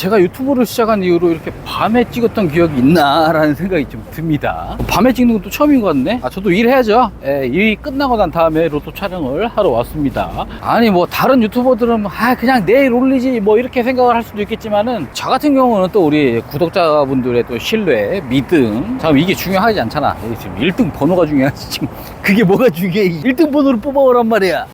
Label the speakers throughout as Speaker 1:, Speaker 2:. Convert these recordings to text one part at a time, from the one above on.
Speaker 1: 제가 유튜브를 시작한 이후로 이렇게 밤에 찍었던 기억이 있나라는 생각이 좀 듭니다. 밤에 찍는 것도 처음인 것 같네. 아, 저도 일해야죠. 예, 일이 끝나고 난 다음에 로또 촬영을 하러 왔습니다. 아니, 뭐, 다른 유튜버들은, 뭐, 아, 그냥 내일 올리지, 뭐, 이렇게 생각을 할 수도 있겠지만은, 저 같은 경우는 또 우리 구독자분들의 또 신뢰, 믿음. 잠깐 이게 중요하지 않잖아. 지금 1등 번호가 중요하지. 지금 그게 뭐가 중요해. 1등 번호를 뽑아오란 말이야.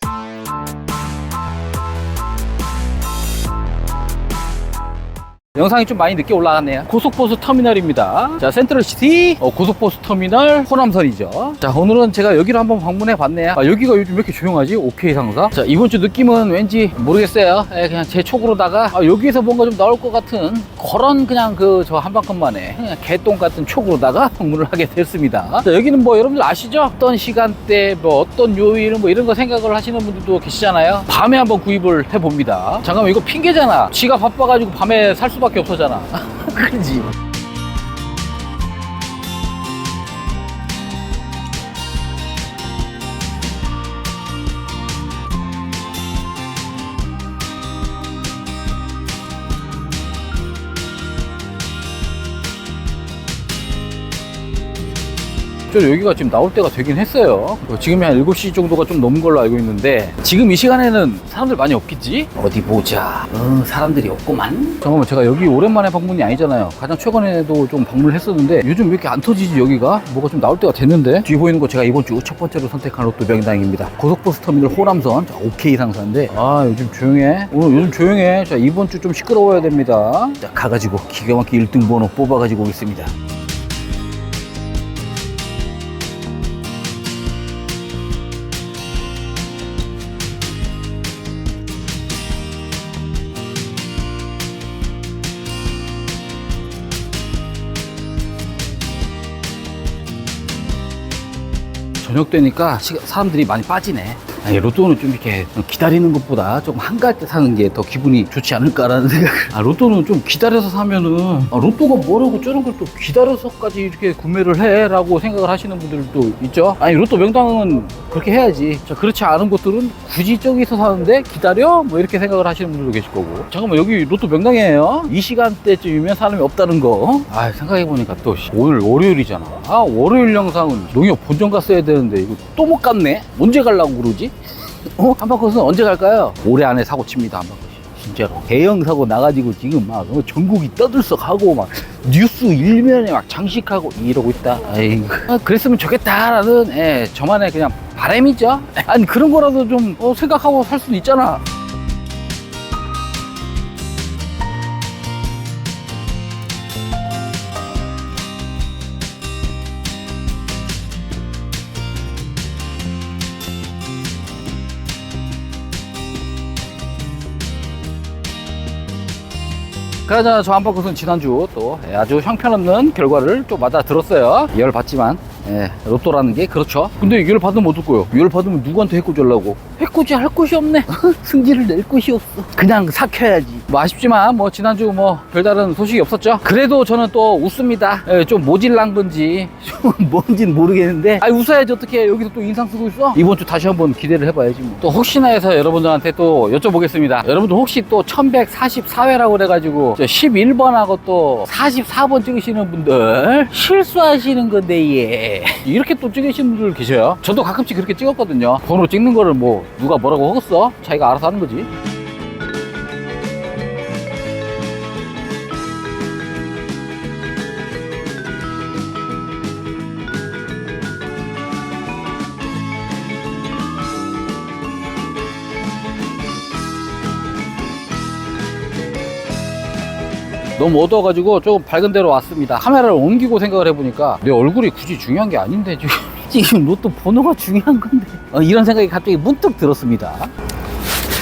Speaker 1: 영상이 좀 많이 늦게 올라갔네요. 고속버스 터미널입니다. 자, 센트럴시티 어, 고속버스 터미널 호남선이죠. 자, 오늘은 제가 여기를 한번 방문해 봤네요. 아, 여기가 요즘 왜 이렇게 조용하지? 오케이 상사. 자, 이번 주 느낌은 왠지 모르겠어요. 예, 그냥 제 촉으로다가 아, 여기에서 뭔가 좀 나올 것 같은 그런 그냥 그 저 한방큼만에 그냥 개똥 같은 촉으로다가 방문을 하게 됐습니다. 자, 여기는 뭐 여러분들 아시죠? 어떤 시간대, 뭐 어떤 요일 뭐 이런 거 생각을 하시는 분들도 계시잖아요. 밤에 한번 구입을 해봅니다. 잠깐만 이거 핑계잖아. 지가 바빠가지고 밤에 살 수 밖에 없었잖아. 그지? 저 여기가 지금 나올 때가 되긴 했어요. 어, 지금이 한 7시 정도가 좀 넘은 걸로 알고 있는데 지금 이 시간에는 사람들 많이 없겠지? 어디 보자. 어, 사람들이 없구만. 잠깐만 제가 여기 오랜만에 방문이 아니잖아요. 가장 최근에도 좀 방문을 했었는데 요즘 왜 이렇게 안 터지지 여기가? 뭐가 좀 나올 때가 됐는데 뒤에 보이는 거 제가 이번 주 첫 번째로 선택한 로또 명당입니다. 고속버스 터미널 호남선 자, 오케이 상사인데 아 요즘 조용해. 오늘 요즘 조용해. 자 이번 주 좀 시끄러워야 됩니다. 자 가가지고 기가 막히게 1등 번호 뽑아가지고 오겠습니다. 저녁 되니까 시- 사람들이 많이 빠지네. 아니, 로또는 좀 이렇게 기다리는 것보다 좀 한가할 때 사는 게 더 기분이 좋지 않을까라는 생각. 아, 로또는 좀 기다려서 사면은 아, 로또가 뭐라고 저런 걸 또 기다려서까지 이렇게 구매를 해 라고 생각을 하시는 분들도 있죠. 아니, 로또 명당은 그렇게 해야지. 자, 그렇지 않은 것들은 굳이 저기서 사는데 기다려? 뭐 이렇게 생각을 하시는 분들도 계실 거고. 잠깐만, 여기 로또 명당이에요. 이 시간대쯤이면 사람이 없다는 거. 아, 생각해보니까 또 씨, 오늘 월요일이잖아. 아, 월요일 영상은 농협 본점 갔어야 되는데 이거 또 못 갔네? 언제 가려고 그러지? 어? 한바컷은 언제 갈까요? 올해 안에 사고 칩니다, 한바컷이. 진짜로. 대형 사고 나가지고 지금 막 어, 전국이 떠들썩하고 막 뉴스 일면에 막 장식하고 이러고 있다. 아이고. 아, 그랬으면 좋겠다라는 예, 저만의 그냥 바람이죠. 아니 그런 거라도 좀 어, 생각하고 살 수도 있잖아. 그러자 저 한바컷은 지난주 또 예, 아주 형편없는 결과를 좀 맞아 들었어요. 열 받지만 예, 로또라는 게 그렇죠. 근데 이걸 받으면 어떨 거예요? 이걸 받으면 누구한테 해코지 하려고? 해코지 할 곳이 없네. 승질을 낼 곳이 없어. 그냥 삭혀야지. 뭐 아쉽지만 뭐 지난주 뭐 별다른 소식이 없었죠. 그래도 저는 또 웃습니다. 예, 좀 모질란 건지 좀 뭔진 모르겠는데 아 웃어야지 어떻게 여기서 또 인상 쓰고 있어? 이번 주 다시 한번 기대를 해봐야지 뭐. 또 혹시나 해서 여러분들한테 또 여쭤보겠습니다. 여러분들 혹시 또 1144회라고 그래가지고 11번하고 또 44번 찍으시는 분들 실수하시는 건데 예. 이렇게 또 찍으시는 분들 계셔요. 저도 가끔씩 그렇게 찍었거든요. 번호 찍는 거를 뭐 누가 뭐라고 하겠어? 자기가 알아서 하는 거지. 너무 어두워가지고 조금 밝은 데로 왔습니다. 카메라를 옮기고 생각을 해보니까 내 얼굴이 굳이 중요한 게 아닌데 지금 지금 로또 번호가 중요한 건데 어, 이런 생각이 갑자기 문득 들었습니다.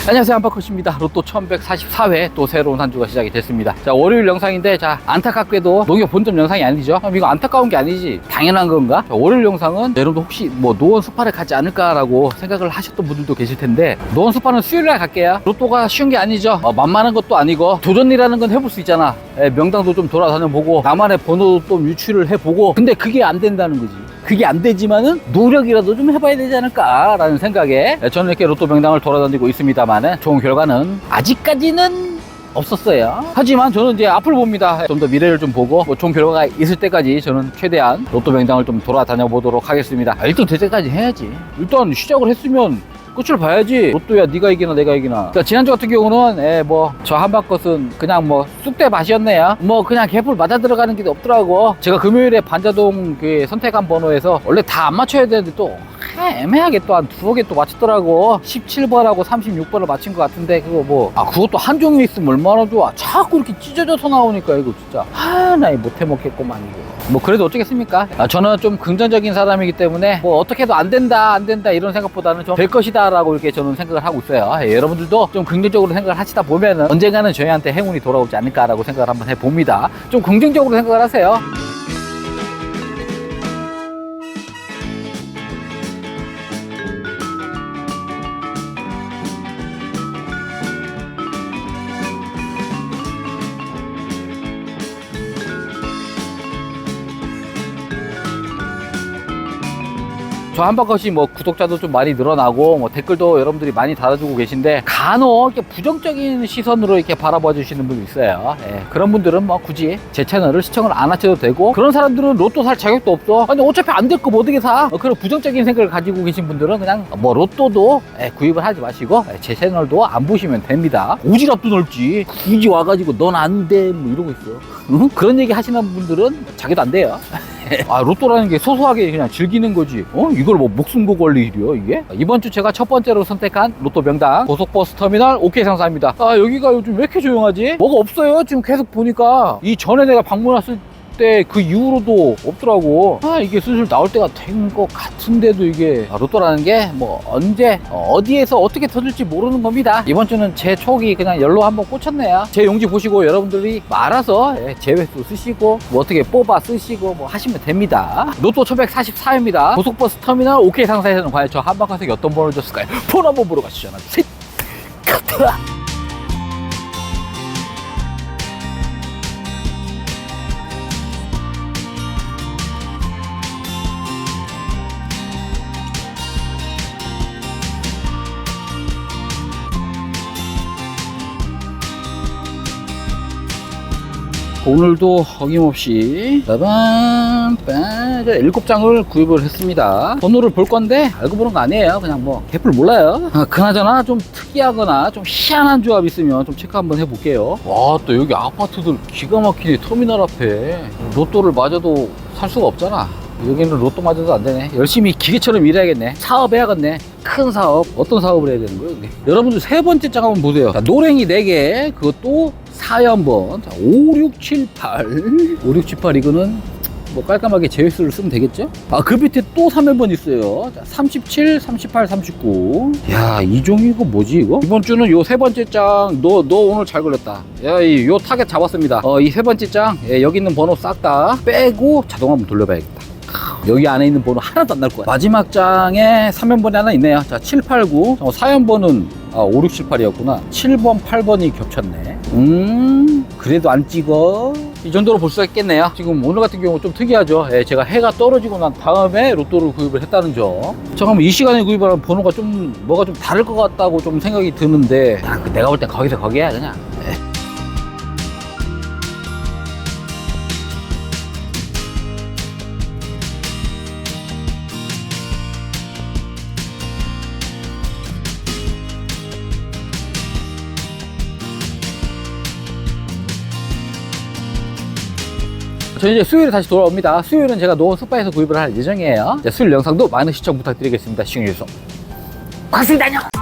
Speaker 1: 안녕하세요. 안바컷입니다. 로또 1144회 또 새로운 한 주가 시작이 됐습니다. 자 월요일 영상인데 자 안타깝게도 농협 본점 영상이 아니죠? 그럼 이거 안타까운 게 아니지? 당연한 건가? 자, 월요일 영상은 여러분들 혹시 뭐 노원 스파를 가지 않을까라고 생각을 하셨던 분들도 계실 텐데 노원 스파는 수요일날 갈게요. 로또가 쉬운 게 아니죠? 어, 만만한 것도 아니고 도전이라는 건 해볼 수 있잖아. 예, 명당도 좀 돌아다녀 보고 나만의 번호도 좀 유출을 해보고 근데 그게 안 된다는 거지 그게 안 되지만은 노력이라도 좀 해봐야 되지 않을까라는 생각에 저는 이렇게 로또 명당을 돌아다니고 있습니다만은 좋은 결과는 아직까지는 없었어요. 하지만 저는 이제 앞을 봅니다. 좀 더 미래를 좀 보고 뭐 좋은 결과가 있을 때까지 저는 최대한 로또 명당을 좀 돌아다녀 보도록 하겠습니다. 아, 일단 될 때까지 해야지. 일단 시작을 했으면 끝을 봐야지. 로또 야 네가 이기나 내가 이기나. 그러니까 지난주 같은 경우는 예, 뭐저 한박 것은 그냥 뭐 쑥대 맛이었네요. 뭐 그냥 개풀 맞아 들어가는 게 없더라고. 제가 금요일에 반자동 그 선택한 번호에서 원래 다 안 맞춰야 되는데 또 애매하게 또 한 두어 개 또 맞췄더라고. 17번하고 36번을 맞힌 것 같은데 그거 뭐 아 그것도 한 종류 있으면 얼마나 좋아. 자꾸 이렇게 찢어져서 나오니까 이거 진짜 하나 못해 먹겠구만 이거. 뭐 그래도 어쩌겠습니까? 아, 저는 좀 긍정적인 사람이기 때문에 뭐 어떻게 해도 안 된다 안 된다 이런 생각보다는 좀 될 것이다 라고 이렇게 저는 생각을 하고 있어요. 예, 여러분들도 좀 긍정적으로 생각을 하시다 보면은 언젠가는 저희한테 행운이 돌아오지 않을까 라고 생각을 한번 해봅니다. 좀 긍정적으로 생각을 하세요. 저 한바컷이 뭐 구독자도 좀 많이 늘어나고 뭐 댓글도 여러분들이 많이 달아주고 계신데 간혹 이렇게 부정적인 시선으로 이렇게 바라봐 주시는 분도 있어요. 예, 그런 분들은 뭐 굳이 제 채널을 시청을 안 하셔도 되고 그런 사람들은 로또 살 자격도 없어. 아니 어차피 안 될 거 뭐 어떻게 사? 어, 그런 부정적인 생각을 가지고 계신 분들은 그냥 뭐 로또도 예, 구입을 하지 마시고 예, 제 채널도 안 보시면 됩니다. 오지랖도 넓지. 굳이 와가지고 넌 안 돼. 뭐 이러고 있어. 응? 그런 얘기 하시는 분들은 자기도 안 돼요. 아 로또라는 게 소소하게 그냥 즐기는 거지. 어? 이걸 뭐 목숨 고 걸릴 일이요 이게? 이번 주 제가 첫 번째로 선택한 로또 명당 고속버스 터미널 OK 상사입니다. 아 여기가 요즘 왜 이렇게 조용하지? 뭐가 없어요 지금 계속 보니까. 이 전에 내가 방문 왔을 때 그 이후로도 없더라고. 아 이게 슬슬 나올 때가 된 것 같은데도 이게 아, 로또라는 게 뭐 언제 어, 어디에서 어떻게 터질지 모르는 겁니다. 이번 주는 제 촉이 그냥 열로 한번 꽂혔네요. 제 용지 보시고 여러분들이 뭐 알아서 예, 제외수 쓰시고 뭐 어떻게 뽑아 쓰시고 뭐 하시면 됩니다. 로또 1144입니다. 고속버스 터미널 OK 상사에서는 과연 저 한바퀴에서 어떤 번호를 줬을까요? 폰 한번 보러 가시죠 하나 둘셋 오늘도 어김없이 빠밤 빠 일곱 장을 구입을 했습니다. 번호를 볼 건데 알고 보는 거 아니에요. 그냥 뭐 개뿔 몰라요. 아, 그나저나 좀 특이하거나 좀 희한한 조합 있으면 좀 체크 한번 해볼게요. 와 또 여기 아파트들 기가 막히네. 터미널 앞에. 로또를 맞아도 살 수가 없잖아. 여기는 로또 맞아도 안 되네. 열심히 기계처럼 일해야겠네. 사업해야겠네. 큰 사업. 어떤 사업을 해야 되는 거예요? 여러분들 세 번째 장 한번 보세요. 자, 노랭이 4개 그것도 4연번 자, 5, 6, 7, 8 5, 6, 7, 8 이거는 뭐 깔끔하게 제외수를 쓰면 되겠죠? 아 그 밑에 또 3연번 있어요 자, 37, 38, 39 야 이종이 이거 뭐지 이거? 이번 주는 요 세 번째 장 너 너 오늘 잘 걸렸다 야요 타겟 잡았습니다 어 이 세 번째 장 예, 여기 있는 번호 싹 다 빼고 자동 한번 돌려봐야겠다 여기 안에 있는 번호 하나도 안 날 거야. 마지막 장에 3연번이 하나 있네요. 자, 7, 8, 9. 어, 4연번은 아, 5, 6, 7, 8이었구나. 7번, 8번이 겹쳤네. 음, 그래도 안 찍어. 이 정도로 볼 수가 있겠네요. 지금 오늘 같은 경우 좀 특이하죠. 예, 제가 해가 떨어지고 난 다음에 로또를 구입을 했다는 점. 잠깐만, 이 시간에 구입하는 번호가 좀, 뭐가 좀 다를 것 같다고 좀 생각이 드는데, 야, 그 내가 볼 땐 거기서 거기야, 그냥. 저는 이제 수요일에 다시 돌아옵니다. 수요일은 제가 노원 스파에서 구입을 할 예정이에요. 수요일 영상도 많은 시청 부탁드리겠습니다. 시청해주셔서 고맙습니다. 안녕!